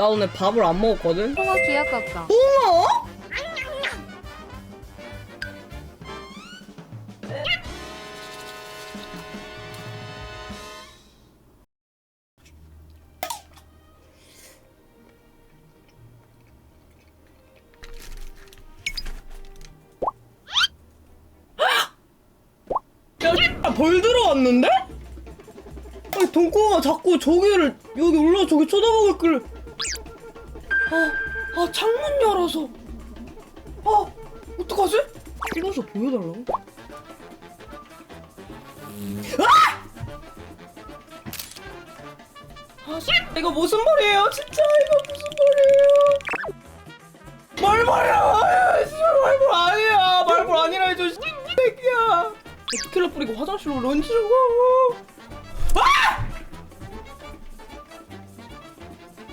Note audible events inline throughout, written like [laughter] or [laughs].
나 오늘 밥을 안 먹었거든? 홍어 기억할까? 어? 야, 벌 들어왔는데? 아니, 동꼬가 자꾸 저기를, 여기 올라 저기 쳐다보고 있길래. 아, 아, 창문 열어서. 아, 어떡하지? 찍어서 보여달라고? 아! 아, 씨, 이거 무슨 말이에요? 진짜 이거 무슨 말이에요? 말벌이야! 아, 씨발 말벌 아니야! 말벌 아니라 해줘, 씨, 새끼야! 스킬러 뿌리고 화장실로 런치를 가!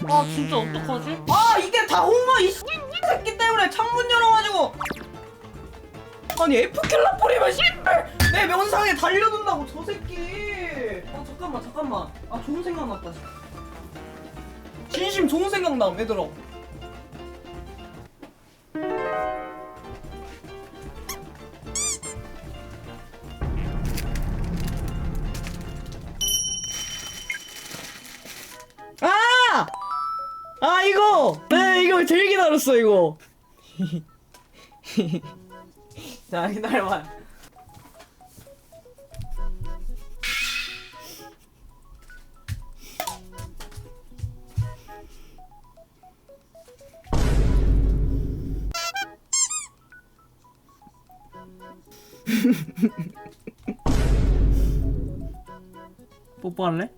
아 진짜 어떡하지? 아 이게 다 홍마 이 새끼 때문에 창문 열어가지고 아니 F킬러 뿌리면 씨발 내 면상에 달려든다고 저 새끼 아 잠깐만 잠깐만 아 좋은 생각 났다 진심 좋은 생각 남 얘들아 아! 아 이거! 네 이거 제일 기다렸어 이거 [laughs] 자 기다려봐 뽀뽀할래?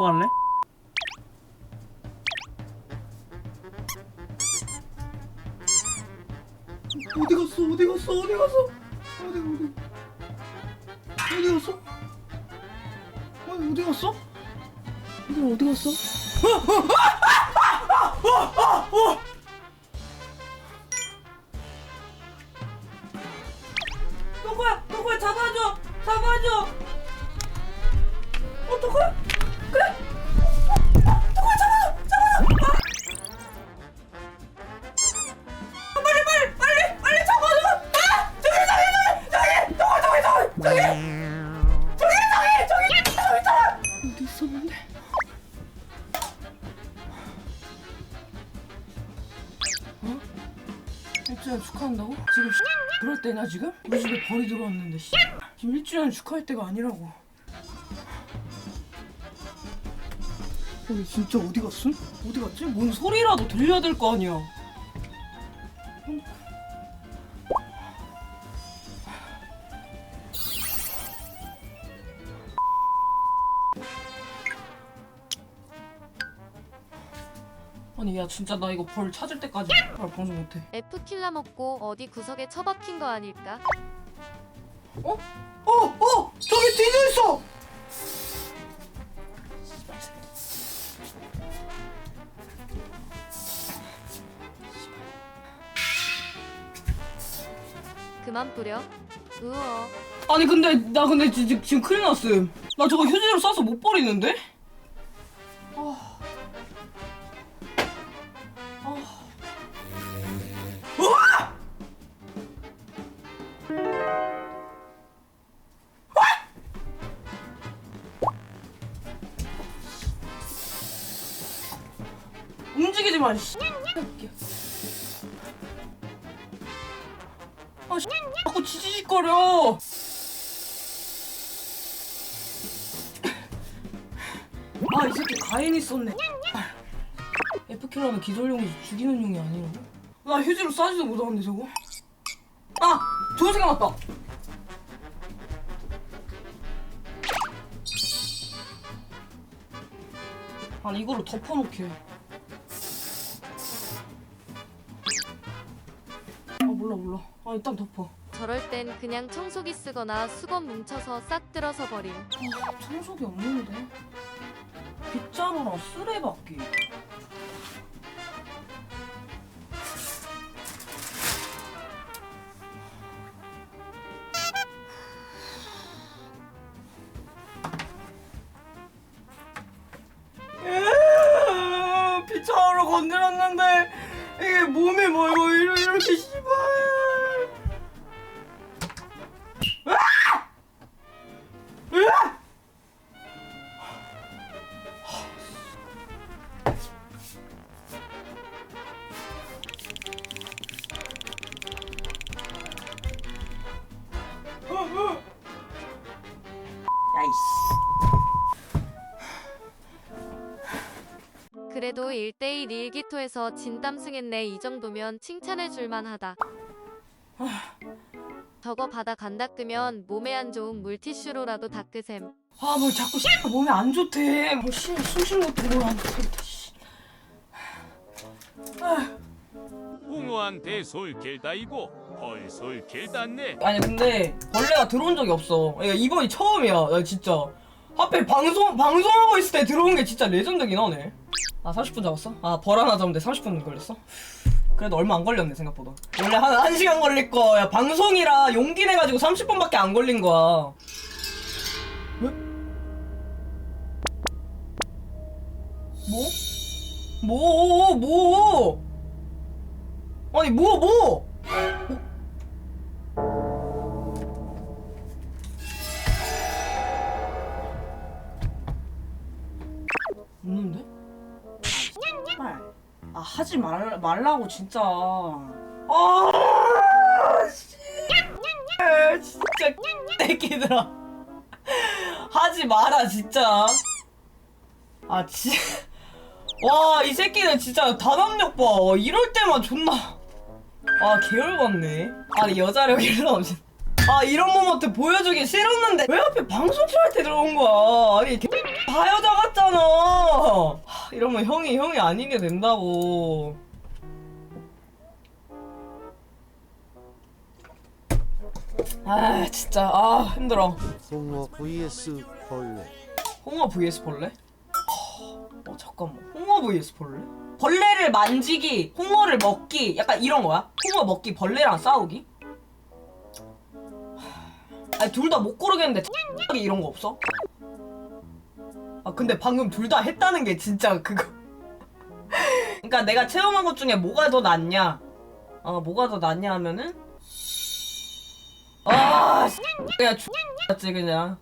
뽀뽀할래? 어디 갔어? 어디 갔어? 어디 갔어? 어디 어디? 어디 갔어? 어디 어디 갔어? 어디 어디 갔어? 누구야? 일주년 축하한다고? 지금 그럴 때냐 지금? 우리 집에 벌이 들어왔는데 씨. 지금 1주년 축하할 때가 아니라고 여기 진짜 어디 갔음? 어디 갔지? 뭔 소리라도 들려야 될 거 아니야 아니 야 진짜 나 이거 벌 찾을 때까지 아, 방송 못해 F킬라 먹고 어디 구석에 처박힌 거 아닐까? 어? 어! 어! 저기 뒤져 있어! 그만 뿌려. 으어. 아니 근데 나 근데 지, 지, 지금 큰일 났음 나 저거 휴지로 싸서 못 버리는데? 마, 씨. 아, 씨. 자꾸 지지직거려. 아, 이 새끼 가인 있었네. F킬러는 기절용이지 죽이는 용이 아니라고? 나 휴지로 싸지도 못하는데 저거? 아! 좋은 생각 났다! 아니 이거를 덮어놓게 몰라 몰라. 아 일단 덮어. 저럴 땐 그냥 청소기 쓰거나 수건 뭉쳐서 싹 들어서 버림. 아, 청소기 없는데? 빗자루랑 쓰레받기 그래도 1대1 일기토에서 진땀승했네 이 정도면 칭찬해 줄만 하다. 저거 바다 간 닦으면 몸에 안 좋은 물티슈로라도 닦으셈. 아, 뭐 자꾸 씨 몸에 안 좋대. 뭐 씨, 숨 쉬는 것도 뭘안 좋대. 씨. 아, 웅어한테 솔길 다이고 헐솔길 닿네 아니 근데 벌레가 들어온 적이 없어. 야, 이번이 처음이야. 야, 진짜. 하필 방송 방송하고 있을 때 들어온 게 진짜 레전드긴 하네. 아 30분 잡았어? 아 벌 하나 잡는데 30분 걸렸어? 그래도 얼마 안 걸렸네 생각보다. 원래 한 1시간 걸릴 거. 야 방송이라 용기 내 가지고 30분밖에 안 걸린 거야. 왜? 뭐? 뭐? 뭐? 아니 뭐 뭐? 없 아 하지 말, 말라고 진짜 아 씨. 진짜 새끼들아 하지 마라 진짜 아 진. 와, 이 새끼는 진짜 단합력 봐. 와, 이럴 때만 존나. 아, 개열받네. 아니, 여자력 일로 없이. 아, 이런 모먼트 보여주기 싫었는데, 왜 하필 방송 킬할 때 들어온 거야? 아니, 개... 다 여자 같잖아. 하, 이러면 형이, 형이 아니게 된다고. 아, 진짜. 아, 힘들어. 송어 vs 벌레 홍어 vs 벌레? 어 잠깐만 홍어 vs 벌레? 벌레를 만지기, 홍어를 먹기 약간 이런 거야? 홍어 먹기, 벌레랑 싸우기? 아니 둘 다 못 고르겠는데 이런 거 없어? 아 근데 방금 둘 다 했다는 게 진짜 그거. [laughs] 그러니까 내가 체험한 것 중에 뭐가 더 낫냐? 아 뭐가 더 낫냐 하면은? 아 씨, X지 그냥